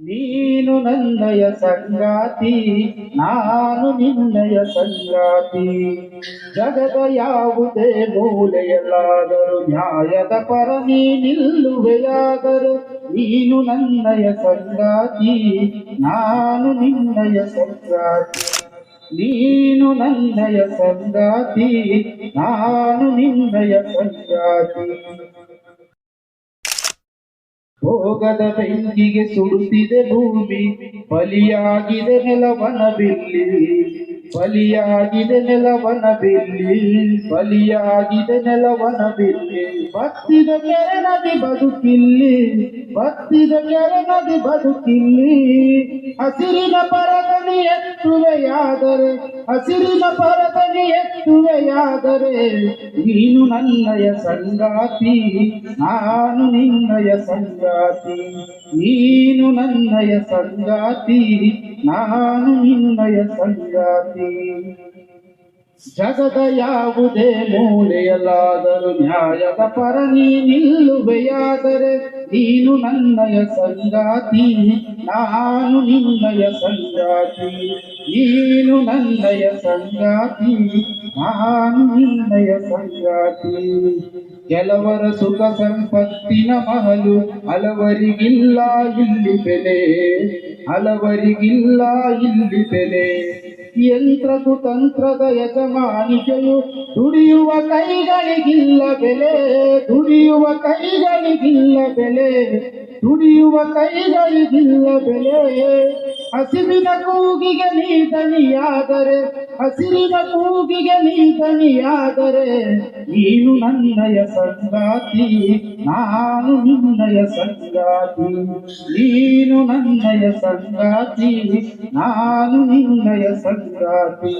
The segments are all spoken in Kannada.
ನೀನು ನನ್ನಯ ಸಂಗಾತಿ, ನಾನು ನಿನ್ನಯ ಸಂಗಾತಿ. ಜಗದ ಯಾವುದೇ ಮೂಲೆಯಲ್ಲಾದರೂ ನ್ಯಾಯದ ಪರ ನೀ ನಿಲ್ಲುವೆಯಾದರೂ ನೀನು ನನ್ನಯ ಸಂಗಾತಿ, ನಾನು ನಿನ್ನಯ ಸಂಗಾತಿ. ನೀನು ನನ್ನಯ ಸಂಗಾತಿ, ನಾನು ನಿನ್ನಯ ಸಂಗಾತಿ. ಭೋಗದ ಬೆಂಕಿಗೆ ಸುಡುತ್ತಿದೆ ಭೂಮಿ. ಬಲಿಯಾಗಿದೆ ನೆಲವನ ಬಿಲ್ಲಿ ಬಲಿಯಾಗಿದೆ ನೆಲವನ ಬಿಲ್ಲಿ ಬಲಿಯಾಗಿದೆ ನೆಲವನ ಬಿಲ್ಲಿ ಬತ್ತಿದ ಕೆರೆ ನದಿ ಬದುಕಿಲ್ಲಿ. ಬತ್ತಿದ ಕೆರೆ ನದಿ ಬದುಕಿಲ್ಲಿ, ಹಸಿರಿನ ಪರದನಿ ಎತ್ತುವೆಯಾದರೆ, ಹಸಿರಿನ ಪರದನಿ ಎತ್ತುವೆಯಾದರೆ, ನೀನು ನನ್ನಯ ಸಂಗಾತಿ, ನಾನು ನಿನ್ನಯ ಸಂಗಾತಿ, ನೀನು ನನ್ನಯ ಸಂಗಾತಿ, ನಾನು ನಿನ್ನಯ ಸಂಗಾತಿ. ಜಗದ ಯಾವುದೇ ಮೂಲೆಯಲ್ಲಾದರೂ ನ್ಯಾಯದ ಪರ ನೀ ನಿಲ್ಲುವೆಯಾದರೆ ನೀನು ನನ್ನಯ ಸಂಗಾತಿ, ನಾನು ನಿನ್ನಯ ಸಂಗಾತಿ, ನೀನು ನನ್ನಯ ಸಂಗಾತಿ, ನಾನು ನಿನ್ನಯ ಸಂಗಾತಿ. ಕೆಲವರ ಸುಖ ಸಂಪತ್ತಿನ ಮಹಲು ಹಲವರಿಗಿಲ್ಲ ಇಲ್ಲಿ ಬೆಲೆ, ಹಲವರಿಗಿಲ್ಲ ಇಲ್ಲಿ ಬೆಲೆ. ಯಂತ್ರ ಕುತಂತ್ರದ ಯಜಮಾನಿಕೆಯು ದುಡಿಯುವ ಕೈಗಳಿಗಿಲ್ಲ ಬೆಲೆ ದುಡಿಯುವ ಕೈಗಳಿಗಿಲ್ಲ ಬೆಲೆ ದುಡಿಯುವ ಕೈಗಳಿಗಿಲ್ಲ ಬೆಲೆ. ಹಸಿರಿನ ಕೂಗಿಗೆ ನೀ ದನಿಯಾದರೆ ಹಸಿರಿನ ಕೂಗಿಗೆ ನೀ ದನಿಯಾದರೆ ನೀನು ನನ್ನಯ ಸಂಗಾತಿ, ನಾನು ನಿನ್ನಯ ಸಂಗಾತಿ. ನೀನು ನನ್ನಯ ಸಂಗಾತಿ, ನಾನು ನಿನ್ನಯ ಸಂಗಾತಿ.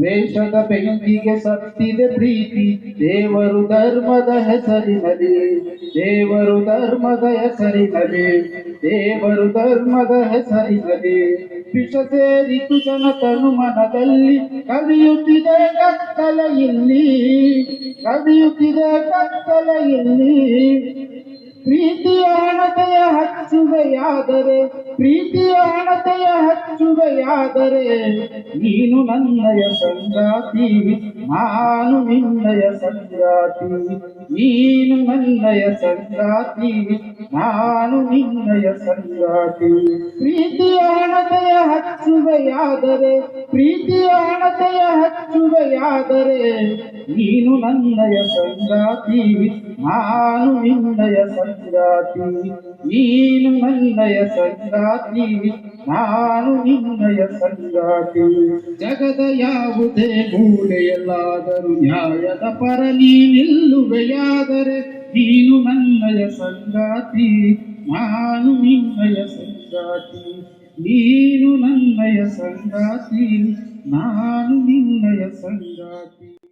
ವೇಷದ ಬೆಂಕಿಗೆ ಸತ್ತಿದೆ ಪ್ರೀತಿ, ದೇವರು ಧರ್ಮದ ಹೆಸರಿನಲ್ಲಿ. ದೇವರು ಧರ್ಮದ ಹೆಸರಿನಲ್ಲಿ, ದೇವರು ಧರ್ಮದ ಹೆಸರಿನಲ್ಲಿ. ವಿಷ ಸೇರಿತು ಜನತನು ಮನದಲ್ಲಿ. ಕವಿಯುತ್ತಿದೆ ಕತ್ತಲ ಇಲ್ಲಿ. ಕವಿಯುತ್ತಿದೆ ಕತ್ತಲ ಪ್ರೀತಿಯ ಹಚ್ಚುವೆಯಾದರೆ ಪ್ರೀತಿಯ ಹಣತೆಯ ಹಚ್ಚುವೆಯಾದರೆ ನೀನು ನನ್ನಯ ಸಂಗಾತಿ, ನಾನು ನಿನ್ನಯ ಸಂಗಾತಿ, ನೀನು ನನ್ನಯ ಸಂಗಾತಿ, ನಾನು ನಿನ್ನಯ ಸಂಗಾತಿ. ಪ್ರೀತಿಯ ಹಣತೆಯ ಹಚ್ಚುವೆಯಾದರೆ ಪ್ರೀತಿಯ ಹಣತೆಯ ಹಚ್ಚುವೆಯಾದರೆ ನೀನು ನನ್ನಯ ಸಂಗಾತಿ, ನಾನು ನಿನ್ನಯ ಸಂಗಾತಿ, ನೀನು ನನ್ನಯ ಸಂಗಾತಿ. ನಾನು ನಿನ್ನಯ ಸಂಗಾತಿ. ಜಗದ ಯಾವುದೇ ಮೂಲೆಯಲ್ಲಾದರೂ ನ್ಯಾಯದ ಪರ ನೀ ನಿಲ್ಲುವೆಯಾದರೆ ನೀನು ನನ್ನಯ ಸಂಗಾತಿ. ನಾನು ನಿನ್ನಯ ಸಂಗಾತಿ. ನೀನು ನನ್ನಯ ಸಂಗಾತಿ. ನಾನು ನಿನ್ನಯ ಸಂಗಾತಿ.